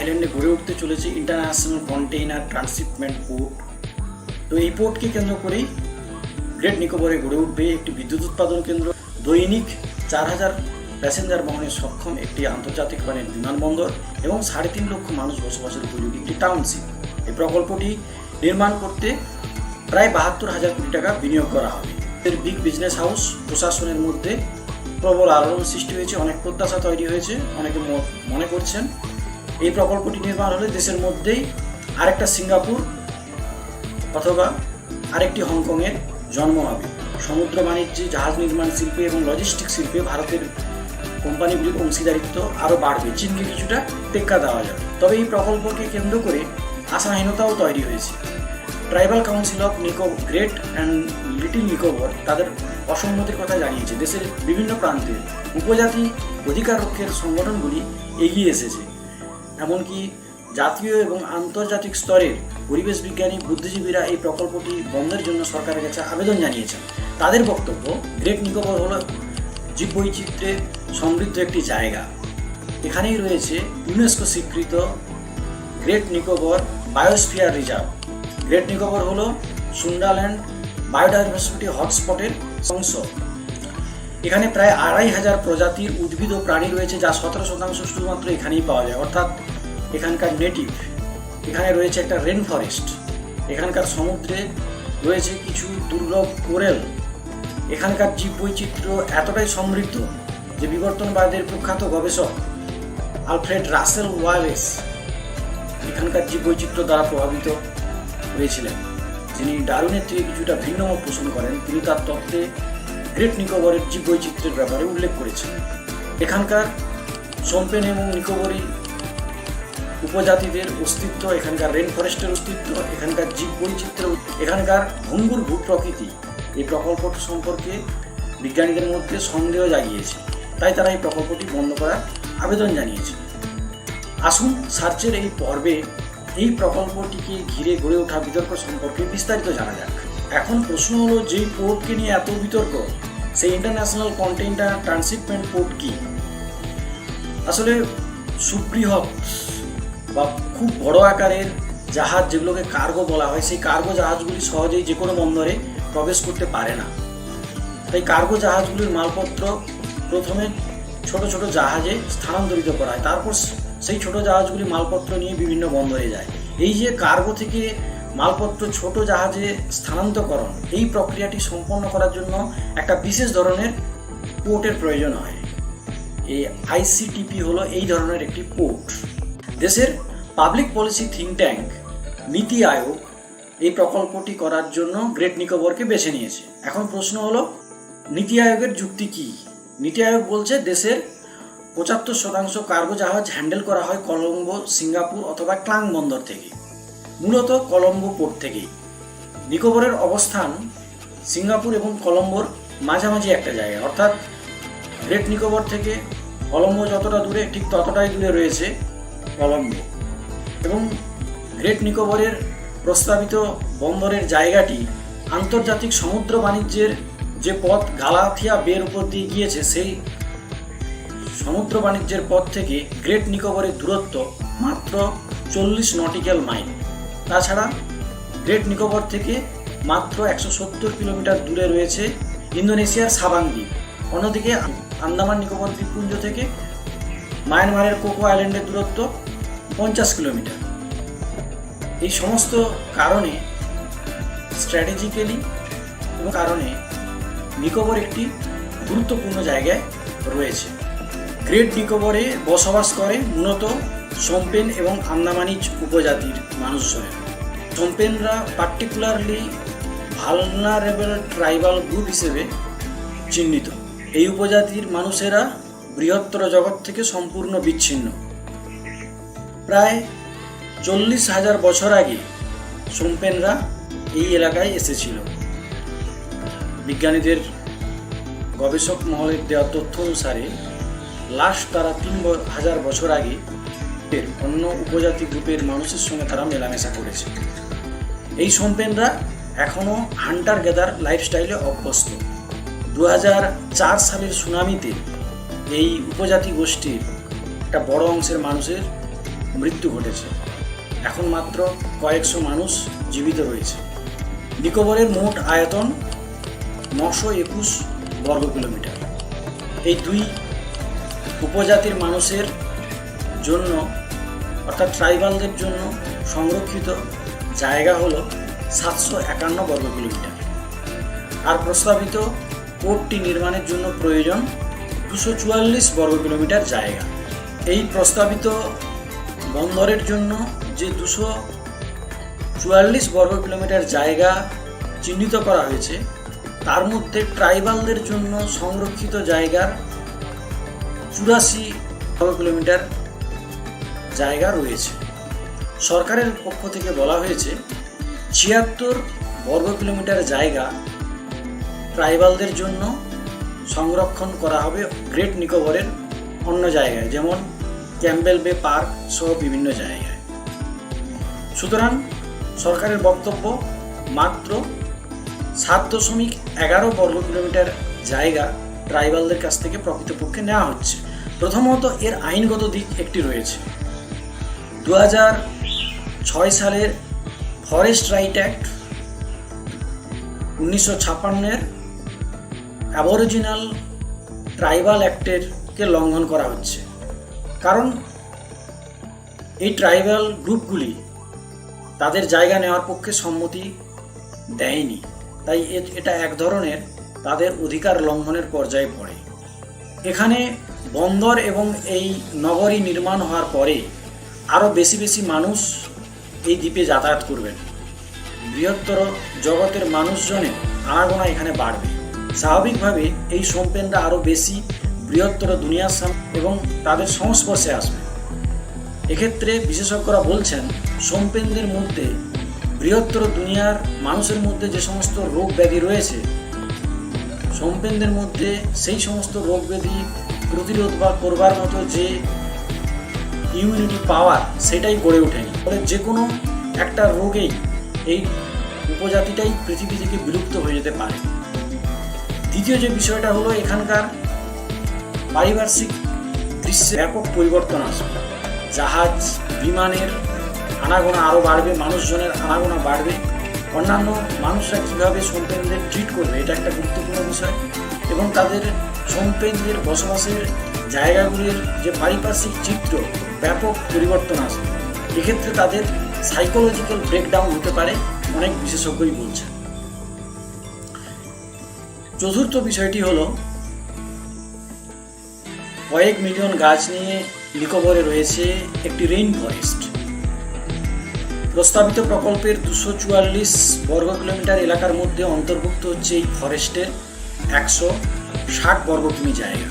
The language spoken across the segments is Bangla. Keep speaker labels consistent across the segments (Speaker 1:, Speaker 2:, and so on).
Speaker 1: আইল্যান্ডে গড়ে উঠতে চলেছে ইন্টারন্যাশনাল কন্টেইনার ট্রান্সশিপমেন্ট পোর্ট তো এই পোর্টকে কেন্দ্র করেই গ্রেট নিকোবরে গড়ে উঠবে একটি বিদ্যুৎ উৎপাদন কেন্দ্র। দৈনিক চার হাজার প্যাসেঞ্জার বহনে সক্ষম একটি আন্তর্জাতিক মানের বিমানবন্দর এবং সাড়ে তিন লক্ষ মানুষ বসবাসের উপযোগী একটি টাউনশিপ এই প্রকল্পটি নির্মাণ করতে প্রায় বাহাত্তর হাজার কোটি টাকা বিনিয়োগ করা হবে। এর বিগ বিজনেস হাউস প্রশাসনের মধ্যে প্রবল আলোড়ন সৃষ্টি হয়েছে, অনেক প্রত্যাশা তৈরি হয়েছে, অনেকে মনে করছেন এই প্রকল্পটি নির্মাণ হলে দেশের মধ্যেই আরেকটা সিঙ্গাপুর অথবা আরেকটি হংকংয়ের জন্ম হবে। সমুদ্র বাণিজ্যে, জাহাজ নির্মাণ শিল্পে এবং লজিস্টিক শিল্পে ভারতের কোম্পানিগুলির অংশীদারিত্ব আরও বাড়বে। চীনকে কিছুটা টেক্কা দেওয়া যাবে। তবে এই প্রকল্পকে কেন্দ্র করে আশাহীনতাও তৈরি হয়েছে। ট্রাইবাল কাউন্সিল অফ নিকো, গ্রেট অ্যান্ড লিটিল নিকোবর তাদের অসম্মতির কথা জানিয়েছে। দেশের বিভিন্ন প্রান্তে উপজাতি অধিকার রক্ষের সংগঠনগুলি এগিয়ে এসেছে। এমনকি জাতীয় এবং আন্তর্জাতিক স্তরের পরিবেশ বিজ্ঞানী, বুদ্ধিজীবীরা এই প্রকল্পটি বন্ধের জন্য সরকারের কাছে আবেদন জানিয়েছেন। তাদের বক্তব্য, গ্রেট নিকোবর হল জীববৈচিত্র্যে সমৃদ্ধ একটি জায়গা। এখানেই রয়েছে ইউনেস্কো স্বীকৃত great Nicobar biosphere reserve. Great Nicobar হল সুন্ডাল্যান্ড বায়োডাইভার্সিটি হটস্পটের অংশ। এখানে প্রায় আড়াই হাজার প্রজাতির উদ্ভিদ ও প্রাণী রয়েছে, যা সতেরো শতাংশ শুধুমাত্র এখানেই পাওয়া যায়। অর্থাৎ এখানকার নেটিভ এখানে রয়েছে একটা রেন ফরেস্ট এখানকার সমুদ্রে রয়েছে কিছু দুর্লভ কোরেল। এখানকার জীববৈচিত্র্য এতটাই সমৃদ্ধ যে বিবর্তনবাদের প্রখ্যাত গবেষক আলফ্রেড রাসেল ওয়ালেস এখানকার জীববৈচিত্র্য দ্বারা প্রভাবিত হয়েছিলেন। যিনি ডারুনের থেকে কিছুটা ভিন্ন মত পোষণ করেন, তিনি তার তত্ত্বে গ্রেট নিকোবরের জীব জীববৈচিত্র্যের ব্যাপারে উল্লেখ করেছেন। এখানকার সোমপেন এবং নিকোবরি উপজাতিদের অস্তিত্ব, এখানকার রেন ফরেস্টের অস্তিত্ব, এখানকার জীববৈচিত্র্য, এখানকার ভঙ্গুর ভূপ্রকৃতি এই প্রকল্পটি সম্পর্কে বিজ্ঞানীদের মধ্যে সন্দেহ জাগিয়েছে। তাই তারা এই প্রকল্পটি বন্ধ করার আবেদন জানিয়েছে। আসুন সার্চের এই পর্বে এই প্রকল্পটিকে ঘিরে গড়ে ওঠা বিতর্ক সম্পর্কে বিস্তারিত জানা যাক। এখন প্রশ্ন হলো যেই পোর্টকে নিয়ে এত বিতর্ক, সেই ইন্টারন্যাশনাল কন্টেইনার ট্রান্সিপমেন্ট পোর্ট কি? আসলে সুবৃহৎ বা খুব বড় আকারের জাহাজ যেগুলোকে কার্গো বলা হয়, সেই কার্গো জাহাজগুলি সহজেই যে কোনো বন্দরে প্রবেশ করতে পারে না। তাই কার্গো জাহাজগুলির মালপত্র প্রথমে ছোট ছোট জাহাজে স্থানান্তরিত করা হয়। তারপর সেই ছোট জাহাজগুলি মালপত্র নিয়ে বিভিন্ন বন্দরে যায়। এই যে কার্গো থেকে মালপত্র ছোট জাহাজে স্থানান্তরকরণ, এই প্রক্রিয়াটি সম্পন্ন করার জন্য একটা বিশেষ ধরনের পোর্টের প্রয়োজন হয়। এই আইসিটিপি হলো এই ধরনের একটি পোর্ট। দেশের পাবলিক পলিসি থিঙ্ক ট্যাঙ্ক নীতি আয়োগ এই প্রকল্পটি করার জন্য গ্রেট নিকোবরকে বেছে নিয়েছে। এখন প্রশ্ন হলো, নীতি আয়োগের যুক্তি কি? নীতি আয়োগ বলছে দেশের পঁচাত্তর শতাংশ কার্গো জাহাজ হ্যান্ডেল করা হয় কলম্বো, সিঙ্গাপুর অথবা ক্লাং বন্দর থেকে, মূলত কলম্বো পোর্ট থেকেই। নিকোবরের অবস্থান সিঙ্গাপুর এবং কলম্বোর মাঝামাঝি একটা জায়গা অর্থাৎ গ্রেট নিকোবর থেকে কলম্বো যতটা দূরে, ঠিক ততটাই দূরে রয়েছে। কলম্বো এবং গ্রেট নিকোবরের প্রস্তাবিত বন্দরের জায়গাটি আন্তর্জাতিক সমুদ্র বাণিজ্যের যে পথ গালাথিয়া বের উপর দিয়ে গিয়েছে, সেই সমুদ্র বাণিজ্যের পথ থেকে গ্রেট নিকোবরের দূরত্ব মাত্র চল্লিশ নটিক্যাল মাইল। তাছাড়া গ্রেট নিকোবর থেকে মাত্র একশো সত্তর কিলোমিটার দূরে রয়েছে ইন্দোনেশিয়ার সাবাং দ্বীপ অন্যদিকে আন্দামান নিকোবর দ্বীপপুঞ্জ থেকে মায়ানমারের কোকো আইল্যান্ডের দূরত্ব পঞ্চাশ কিলোমিটার। এই সমস্ত কারণে স্ট্র্যাটেজিক্যালি এবং কারণে নিকোবর একটি গুরুত্বপূর্ণ জায়গায় রয়েছে। গ্রেট নিকোবরে বসবাস করে মূলত সোমপেন এবং আন্দামানিজ উপজাতির মানুষজনেরা। সোমপেনরা পার্টিকুলারলি ভালনারেবল ট্রাইবাল গ্রুপ হিসেবে চিহ্নিত। এই উপজাতির মানুষেরা বৃহত্তর জগৎ থেকে সম্পূর্ণ বিচ্ছিন্ন। প্রায় চল্লিশ হাজার বছর আগে সোমপেনরা এই এলাকায় এসেছিল। বিজ্ঞানীদের গবেষক মহলের দেওয়া তথ্য অনুসারে লাস্ট তারা তিন হাজার বছর আগে এর অন্য উপজাতি গ্রুপের মানুষের সঙ্গে তারা মেলামেশা করেছে। এই সোমপেনরা এখনও হান্টার গেদার লাইফস্টাইলে অভ্যস্ত। দু সালের সুনামিতে এই উপজাতি গোষ্ঠীর একটা বড় অংশের মানুষের মৃত্যু ঘটেছে। এখন মাত্র কয়েকশো মানুষ জীবিত রয়েছে। নিকোবরের মোট আয়তন নশো একুশ বর্গ কিলোমিটার। এই দুই উপজাতির মানুষের জন্য, অর্থাৎ ট্রাইবালদের জন্য সংরক্ষিত জায়গা হল সাতশো একান্ন বর্গ কিলোমিটার। আর প্রস্তাবিত কোর্টটি নির্মাণের জন্য প্রয়োজন দুশো চুয়াল্লিশ বর্গ কিলোমিটার জায়গা। এই প্রস্তাবিত বন্দরের জন্য যে দুশো চুয়াল্লিশ বর্গ কিলোমিটার জায়গা চিহ্নিত করা হয়েছে, তার মধ্যে ট্রাইবালদের জন্য সংরক্ষিত জায়গার চুরাশি বর্গ কিলোমিটার জায়গা রয়েছে। সরকারের পক্ষ থেকে বলা হয়েছে, ছিয়াত্তর বর্গ কিলোমিটার জায়গা ট্রাইবালদের জন্য সংরক্ষণ করা হবে গ্রেট নিকোবরের অন্য জায়গায়, যেমন ক্যাম্বেল বে পার্ক সহ বিভিন্ন জায়গায়। সুতরাং সরকারের বক্তব্য মাত্র সাত দশমিক এগারো বর্গ কিলোমিটার জায়গা ট্রাইবালদের কাছ থেকে প্রকৃতপক্ষে নেওয়া হচ্ছে। প্রথমত এর আইনগত দিক একটি রয়েছে। দু ছয় সালের ফরেস্ট রাইট অ্যাক্ট উনিশশো ছাপ্পান্নের অ্যাবরিজিনাল ট্রাইবাল অ্যাক্টের কে লঙ্ঘন করা হচ্ছে। কারণ এই ট্রাইবাল গ্রুপগুলি তাদের জায়গা নেওয়ার পক্ষে সম্মতি দেয়নি। তাই এটা এক ধরনের তাদের অধিকার লঙ্ঘনের পর্যায়ে পড়ে। এখানে বন্দর এবং এই নগরী নির্মাণ হওয়ার পরে আরও বেশি বেশি মানুষ এই দ্বীপে যাতায়াত করবেন। বৃহত্তর জগতের মানুষজনের আনাগোনা এখানে বাড়বে। স্বাভাবিকভাবে এই সোমপেনরা আরও বেশি বৃহত্তর দুনিয়ার সামনে এবং তাদের সংস্পর্শে আসবে। এক্ষেত্রে বিশেষজ্ঞরা বলছেন, সোমপেনদের মধ্যে, বৃহত্তর দুনিয়ার মানুষের মধ্যে যে সমস্ত রোগ ব্যাধি রয়েছে, সোমপেনদের মধ্যে সেই সমস্ত রোগ ব্যাধি প্রতিরোধ বা করবার মতো যে ইমিউনিটি পাওয়ার সেটাই গড়ে ওঠেনি। ফলে যে কোনো একটা রোগেই এই উপজাতিটাই পৃথিবী থেকে বিলুপ্ত হয়ে যেতে পারে। দ্বিতীয় যে বিষয়টা হলো এখানকার পারিপার্শ্বিক দৃশ্যে ব্যাপক পরিবর্তন আসবে। জাহাজ, বিমানের আনাগোনা আরও বাড়বে, মানুষজনের আনাগোনা বাড়বে। অন্যান্য মানুষরা কীভাবে সোমপেনদের ট্রিট করবে, এটা একটা গুরুত্বপূর্ণ বিষয়। এবং তাদের সোমপেনদের বসবাসের জায়গাগুলির যে পারিপার্শ্বিক চিত্র, ব্যাপক পরিবর্তন আসবে। এক্ষেত্রে তাদের সাইকোলজিক্যাল ব্রেকডাউন হতে পারে, অনেক বিশেষজ্ঞই বলছেন। চতুর্থ বিষয়টি হলো, কয়েক মিলিয়ন গাছ নিয়ে নিকোবরে রয়েছে একটি রেইন ফরেস্ট প্রস্তাবিত প্রকল্পের দুশো চুয়াল্লিশ বর্গ কিলোমিটার এলাকার মধ্যে অন্তর্ভুক্ত হচ্ছে এই ফরেস্টের একশো ষাট বর্গ কিমি জায়গা।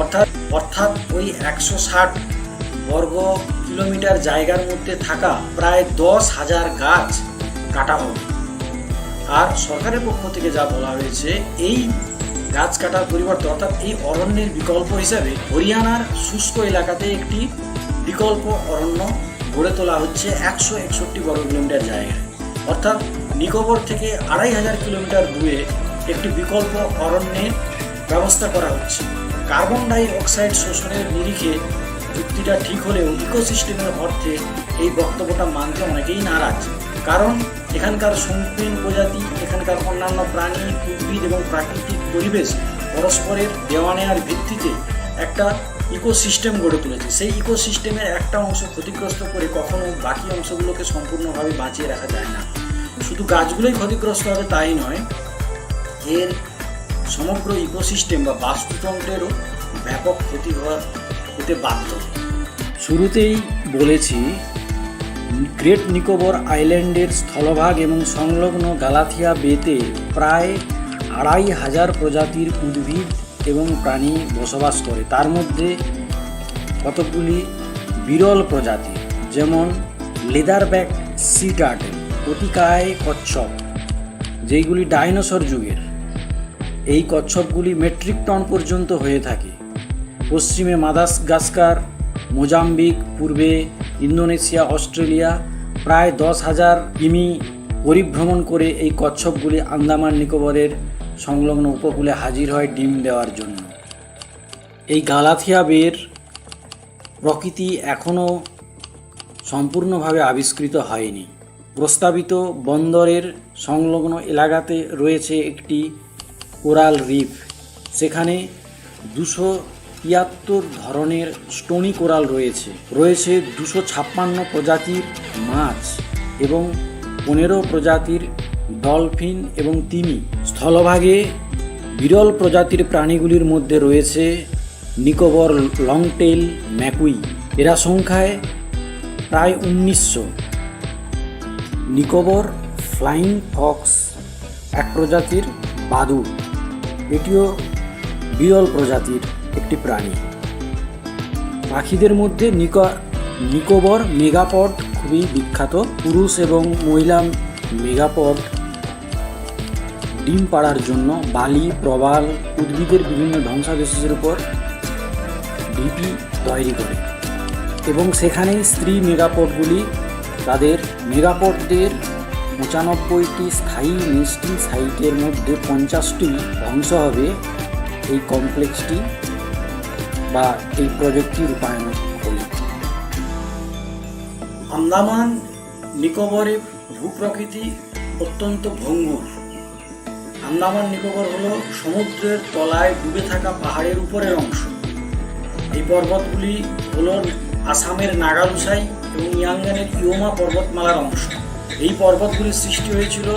Speaker 1: অর্থাৎ অর্থাৎ ওই একশো ষাট বর্গ কিলোমিটার জায়গার মধ্যে থাকা প্রায় দশ হাজার গাছ কাটা হবে। আর সরকারের পক্ষ থেকে যা বলা হয়েছে, এই গাছ কাটার পরিবর্তে অর্থাৎ এই অরণ্যের বিকল্প হিসাবে হরিয়ানার শুষ্ক এলাকাতে একটি বিকল্প অরণ্য গড়ে তোলা হচ্ছে একশো একষট্টি বর্গ কিলোমিটার জায়গায়। অর্থাৎ নিকোবর থেকে আড়াই হাজার কিলোমিটার দূরে একটি বিকল্প অরণ্যের ব্যবস্থা করা হচ্ছে। কার্বন ডাই অক্সাইড শোষণের নিরিখে যুক্তিটা ঠিক হলেও ইকোসিস্টেমের অর্থে এই বক্তব্যটা মানতে অনেকেই নারাজ। কারণ এখানকার সম্পূর্ণ প্রজাতি, এখানকার অন্যান্য প্রাণী, উদ্ভিদ এবং প্রাকৃতিক পরিবেশ পরস্পরের দেওয়া নেওয়ার ভিত্তিতে একটা ইকোসিস্টেম গড়ে তুলেছে। সেই ইকোসিস্টেমের একটা অংশ ক্ষতিগ্রস্ত করে কখনো বাকি অংশগুলোকে সম্পূর্ণভাবে বাঁচিয়ে রাখা যায় না। শুধু গাছগুলোই ক্ষতিগ্রস্ত হবে তাই নয়, এর সমগ্র ইকোসিস্টেম বা বাস্তুতন্ত্রেরও ব্যাপক ক্ষতি হতে বাধ্য। শুরুতেই বলেছি গ্রেট নিকোবর আইল্যান্ডের স্থলভাগ এবং সংলগ্ন গালাথিয়া বেতে প্রায় আড়াই হাজার প্রজাতির উদ্ভিদ এবং প্রাণী বসবাস করে। তার মধ্যে কতকগুলি বিরল প্রজাতি, যেমন লেদার ব্যাক সি টার্টেল অতিকায় কচ্ছপ, যেইগুলি ডাইনোসর যুগের। এই কচ্ছপগুলি মেট্রিক টন পর্যন্ত হয়ে থাকে। পশ্চিমে মাদাসগাস্কার মোজাম্বিক, পূর্বে ইন্দোনেশিয়া, অস্ট্রেলিয়া, প্রায় দশ হাজার কিমি পরিভ্রমণ করে এই কচ্ছপগুলি আন্দামান নিকোবরের সংলগ্ন উপকূলে হাজির হয় ডিম দেওয়ার জন্য। এই গালাথিয়া বের প্রকৃতি এখনও সম্পূর্ণভাবে আবিষ্কৃত হয়নি। প্রস্তাবিত বন্দরের সংলগ্ন এলাকাতে রয়েছে একটি কোরাল রিফ। সেখানে দুশো তিয়াত্তর ধরনের স্টোনি কোরাল রয়েছে। রয়েছে দুশো ছাপ্পান্ন প্রজাতির মাছ এবং পনেরো প্রজাতির ডলফিন এবং তিমি। স্থলভাগে বিরল প্রজাতির প্রাণীগুলির মধ্যে রয়েছে নিকোবর লংটেল ম্যাকুই। এরা সংখ্যায় প্রায় উনিশশো। নিকোবর ফ্লাইং ফক্স এক প্রজাতির বাদুড়। এটিও বিরল প্রজাতির। একটি প্রাণী। পাখিদের মধ্যে নিকো, নিকোবর মেগাপড খুবই বিখ্যাত। পুরুষ এবং মহিলা মেগাপড ডিম পাড়ার জন্য বালি, প্রবাল উদ্ভিদের বিভিন্ন ধ্বংসাবশেষের উপর ডিপি তৈরি করে। এবং সেখানেই স্ত্রী মেগাপটগুলি তাদের মেগাপটদের পঁচানব্বইটি স্থায়ী নেস্টিং সাইটের মধ্যে পঞ্চাশটি ধ্বংস হবে। এই কমপ্লেক্সটি বা এই প্রজেক্টটি রূপায়ণ হলে আন্দামান, নিকোবরে ভূপ্রকৃতি অত্যন্ত ভঙ্গুর। আন্দামান, নিকোবর হলো সমুদ্রের তলায় ডুবে থাকা পাহাড়ের উপরের অংশ। এই পর্বতগুলি হল আসামের নাগালুসাই এবং ইয়াঙ্গানের ইয়োমা পর্বতমালার অংশ। এই পর্বতগুলির সৃষ্টি হয়েছিল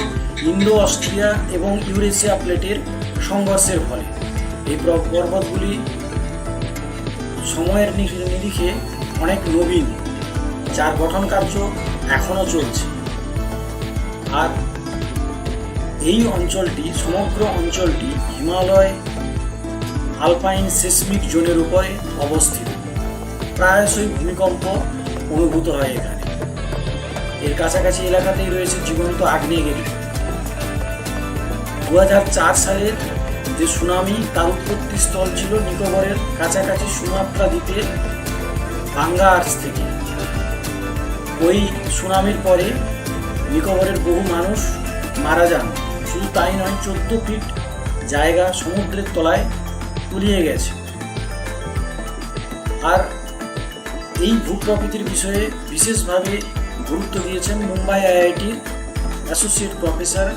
Speaker 1: ইন্দো অস্ট্রিয়া এবং ইউরেশিয়া প্লেটের সংঘর্ষের ফলে। এই পর্বতগুলি সময়ের নিরিখে অনেক নবীন, যার গঠন কার্য এখনও চলছে। আর এই অঞ্চলটি, সমগ্র অঞ্চলটি হিমালয় আলপাইন সেসমিক জোনের উপরে অবস্থিত। প্রায়শই ভূমিকম্প অনুভূত হয় এখানে। এর কাছাকাছি এলাকাতেই রয়েছে জীবন্ত আগ্নেয়গিরি। দু চার সালের যে সুনামি তার উৎপত্তি স্থল ছিল নিকোবরের কাছাকাছি সুমাত্রা দ্বীপের আর্চ থেকে। ওই সুনামির পরে নিকোবরের বহু মানুষ মারা যান। শুধু তাই নয়, চোদ্দ ফিট জায়গা সমুদ্রের তলায় তুলিয়ে গেছে। আর এই ভূপ্রকৃতির বিষয়ে বিশেষভাবে গুরুত্ব দিয়েছেন মুম্বাই আইআইটির অ্যাসোসিয়েট প্রফেসর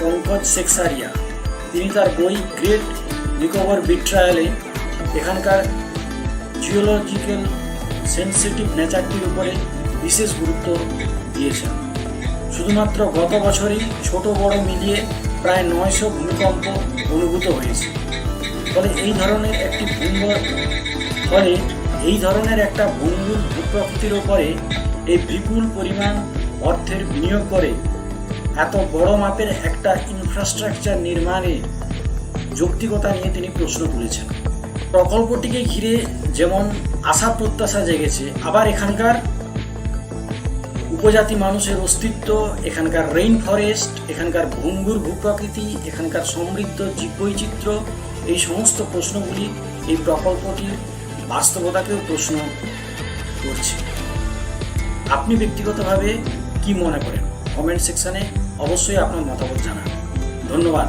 Speaker 1: পঙ্কজ সেক্সারিয়া তিনি তার বই গ্রেট নিকোবর বিট্রায়ালে এখানকার জিওলজিক্যাল সেন্সিটিভ নেচারটির উপরে বিশেষ গুরুত্ব দিয়েছেন। শুধুমাত্র গত বছরই ছোট বড় মিলিয়ে প্রায় নয়শো ভূমিকম্প অনুভূত হয়েছে। ফলে এই ধরনের একটি ভূমিকম্প, ফলে এই ধরনের একটা ভঙ্গুর ভূপ্রকৃতির ওপরে এই বিপুল পরিমাণ অর্থের বিনিয়োগ করে এত বড় মাপের একটা ইনফ্রাস্ট্রাকচার নির্মাণে যৌক্তিকতা নিয়ে তিনি প্রশ্ন তুলেছেন। প্রকল্পটিকে ঘিরে যেমন আশা প্রত্যাশা জেগেছে, আবার এখানকার উপজাতি মানুষের অস্তিত্ব, এখানকার রেইন ফরেস্ট এখানকার ভঙ্গুর ভূপ্রকৃতি, এখানকার সমৃদ্ধ জীববৈচিত্র্য, এই সমস্ত প্রশ্নগুলি এই প্রকল্পটির বাস্তবতাকেও প্রশ্ন করছে। আপনি ব্যক্তিগতভাবে কি মনে করেন? কমেন্ট সেকশানে অবশ্যই আপনার মতামত জানান। ধন্যবাদ